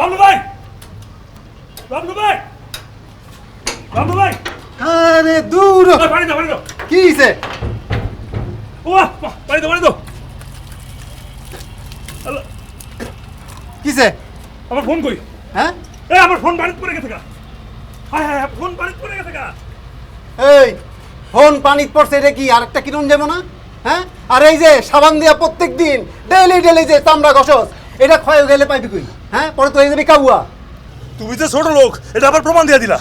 বাবলু ভাই বাবলু ভাই বাবলু ভাই আরে দূর পানি দাও পানি দাও কি হইছে ও পানি দাও পানি দাও হ্যালো কিসে আমার ফোন করি হ্যাঁ এই আমার ফোন বাড়িতে পড়ে গেছে গা হ্যাঁ হ্যাঁ হ্যাঁ ফোন বাড়িতে পড়ে গেছে গা এই ফোন পানিতে পড়ছে এটা কি আর একটা কিরণ যাব না হ্যাঁ আর এই যে সাবান দিয়া প্রত্যেক দিন ডেইলি ডেইলি যে চামড়া ঘষস এটা ক্ষয় গেলে পাইবি কই হ্যাঁ পরে তো এই যাবি কাবুয়া তুমি যে ছোট লোক এটা আবার প্রমাণ দিয়ে দিলা।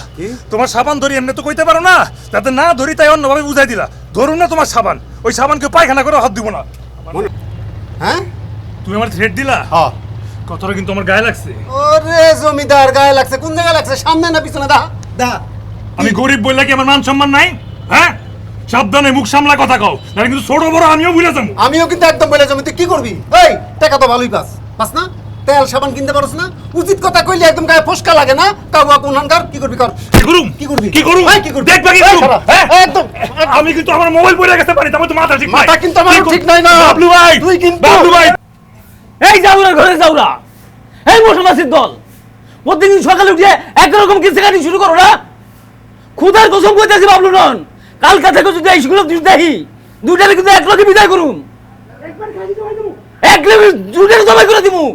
তোমার সাবান ধরি এমনি তো কইতে পারো না। যাতে না ধরি তাই অন্যভাবে বুঝাই দিলা। ধরুন না তোমার সাবান। ওই সাবানকে পায়খানা করে হাত দিব না। হ্যাঁ? তুমি আমার থ্রেড দিলা? হ্যাঁ। কথাটা কিন্তু আমার গায়ে লাগছে। ওরে জমিদার গায়ে লাগছে। কোন জায়গায় লাগছে? সামনে না পিছনে? দা দা আমি গরিব বললে কি আমার মান সম্মান নাই? হ্যাঁ? সাবধানে মুখ সামলা কথা কও। নাহলে কিন্তু ছোট বড় আমিও ভুলে যাব। আমিও কিন্তু একদম বলে জমি তুই কি করবি? এই টাকা তো ভালোই পাস। পাস না? তেল সাবান কিনতে পারছ না? উচিত কথা কইলে একদম গায়ে ফসকা লাগে না? কাবুয়া কোনহানকার কি করবি কর? কি করুম? কি করবি? কি করুম? এই, কি করবি? দেখবা কি এই, করুম হ্যাঁ? একদম আমি কিন্তু আমার মোবাইল পড়ে গেছে পারি তারপর তো মাথা ঠিক মাথা কিন্তু আমার ঠিক নাই না। বাবলু ভাই তুই কিন্তু- বাবলু ভাই। এই যাওরা ঘরে যাওরা এই মশামাসির দল। প্রতিদিন সকালে উঠে একরকম কিছু কাটি শুরু করো না। খুদার কসম কইতেছি বাবলু নন। কালকা থেকে যদি এই স্কুলে দুই দেখি দুইটারে কিন্তু এক লগে বিদায় করুম। এক লেভেল দুইটারে জবাই করে দিমু।